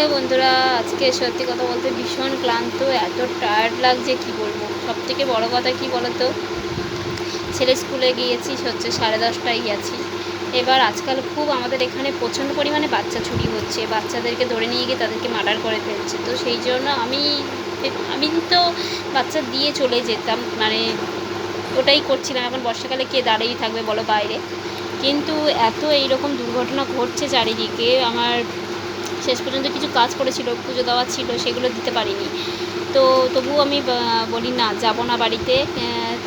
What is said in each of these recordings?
Hello বন্ধুরা, আজকে সত্যি কথা বলতে ভীষণ ক্লান্ত, এত টায়ার্ড লাগছে, কি বলব? সব থেকে বড়ো কথা কি বলতো? ছেলে স্কুলে গিয়েছি, হচ্ছে সাড়ে দশটায় গেছি। এবার আজকাল খুব আমাদের এখানে প্রচণ্ড পরিমাণে বাচ্চা চুরি হচ্ছে। বাচ্চাদেরকে ধরে নিয়ে গিয়ে তাদেরকে মার্ডার করে ফেলছে। তো সেই জন্য আমি আমি তো বাচ্চা দিয়ে চলে যেতাম। মানে ওটাই করছিলাম। এখন বর্ষাকালে কে দাঁড়িয়ে থাকবে বলো বাইরে। কিন্তু এত এইরকম দুর্ঘটনা ঘটছে চারিদিকে। আমার শেষ পর্যন্ত কিছু কাজ পড়েছিল পুজো দেওয়া ছিল, সেগুলো দিতে পারিনি। তো তবুও আমি বলি না, যাব না বাড়িতে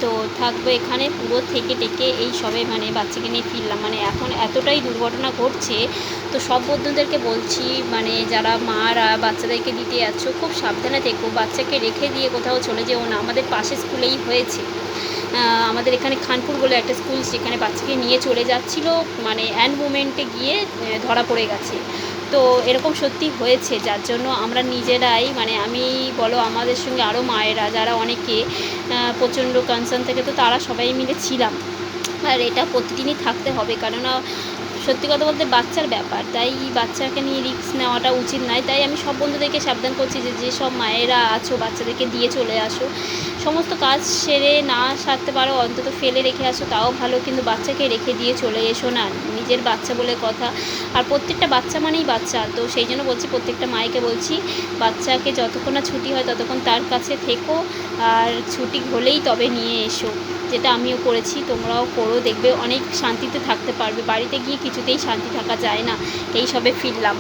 তো থাকব এখানে, পুরো থেকে টেকে এই সবে মানে বাচ্চাকে নিয়ে ফিরলাম। মানে এখন এতটাই দুর্ঘটনা ঘটছে, তো সব বন্ধুদেরকে বলছি মানে যারা মারা বাচ্চাদেরকে দিতে যাচ্ছ, খুব সাবধানে থেকো, বাচ্চাকে রেখে দিয়ে কোথাও চলে যেও না। আমাদের পাশে স্কুলেই হয়েছে। আমাদের এখানে খানপুর বলে একটা স্কুল, সেখানে বাচ্চাকে নিয়ে চলে যাচ্ছিল মানে অ্যান্ড মুমেন্টে গিয়ে ধরা পড়ে গেছে। তো এরকম সত্যি হয়েছে, যার জন্য আমরা নিজেরাই মানে আমি বলো আমাদের সঙ্গে আরও মায়েরা যারা অনেকে প্রচণ্ড কনসার্ন থেকে, তো তারা সবাই মিলে ছিলাম। আর এটা প্রতিদিনই থাকতে হবে, কেননা সত্যি কথা বলতে বাচ্চার ব্যাপার। তাই বাচ্চাকে নিয়ে রিস্ক নেওয়াটা উচিত নয়। তাই আমি সব বন্ধুদেরকে সাবধান করছি যে যেসব মায়েরা আছো, বাচ্চাদেরকে দিয়ে চলে আসো। সমস্ত কাজ সেরে না সারতে পারো, অন্তত ফেলে রেখে আসো, তাও ভালো। কিন্তু বাচ্চাকে রেখে দিয়ে চলে এসো না। নিজের বাচ্চা বলে কথা। আর প্রত্যেকটা বাচ্চা মানেই বাচ্চা। তো সেই জন্য বলছি, প্রত্যেকটা মায়েকে বলছি, বাচ্চাকে যতক্ষণ না ছুটি হয়, ততক্ষণ তার কাছে থেকো। আর ছুটি হলেই তবে নিয়ে এসো। যেটা আমিও করেছি, তোমরাও করো। দেখবে অনেক শান্তিতে থাকতে পারবে। বাড়িতে গিয়ে কিছুতেই শান্তি থাকা যায় না। এই সবে ফিরলাম।